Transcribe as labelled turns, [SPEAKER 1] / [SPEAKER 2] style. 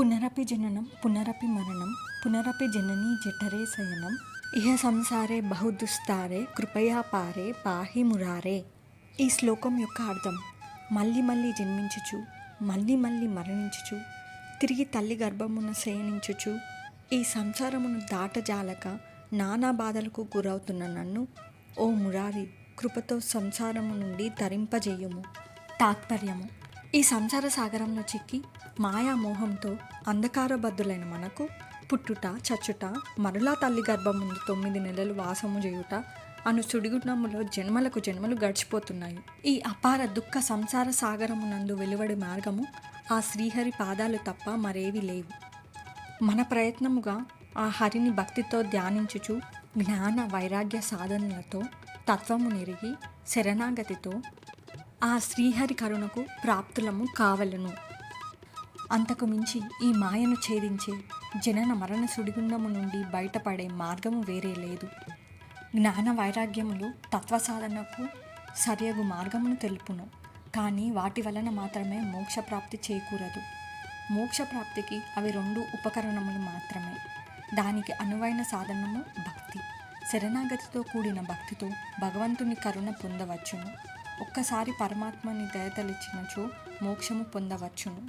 [SPEAKER 1] పునరపి జననం పునరపి మరణం పునరపి జననీ జఠరే శయనం ఇహ సంసారే బహుదుస్తారే కృపయా పారే పాహి మురారే. ఈ శ్లోకం యొక్క అర్థం మళ్ళీ మళ్ళీ జన్మించుచు మళ్ళీ మళ్ళీ మరణించుచు తిరిగి తల్లి గర్భమున శయనించుచు ఈ సంసారమును దాటజాలక నానా బాధలకు గురవుతున్న నన్ను ఓ మురారి కృపతో సంసారము నుండి తరింపజేయుము. తాత్పర్యము. ఈ సంసార సాగరంలో చిక్కి మాయా మోహంతో అంధకారబద్ధులైన మనకు పుట్టుట చచ్చుట మరలా తల్లి గర్భం ముందు తొమ్మిది నెలలు వాసము చేయుట అను సుడిగుణములో జన్మలకు జన్మలు గడిచిపోతున్నాయి. ఈ అపార దుఃఖ సంసార సాగరమునందు వెలువడి మార్గము ఆ శ్రీహరి పాదాలు తప్ప మరేవి లేవు. మన ప్రయత్నముగా ఆ హరిని భక్తితో ధ్యానించుచు జ్ఞాన వైరాగ్య సాధనలతో తత్వము నెరిగి శరణాగతితో ఆ శ్రీహరి కరుణకు ప్రాప్తులము కావలను. అంతకు మించి ఈ మాయను ఛేదించే జనన మరణ సుడిగుండము నుండి బయటపడే మార్గము వేరే లేదు. జ్ఞాన వైరాగ్యములు తత్వ సాధనకు సరియగు మార్గమును తెలుపును. కానీ వాటి వలన మాత్రమే మోక్షప్రాప్తి చేకూరదు. మోక్షప్రాప్తికి అవి రెండు ఉపకరణములు మాత్రమే. దానికి అనువైన సాధనము భక్తి. శరణాగతితో కూడిన భక్తితో భగవంతుని కరుణ పొందవచ్చును. ఒక్కసారి పరమాత్మని దయతలిచ్చినచో మోక్షము పొందవచ్చును.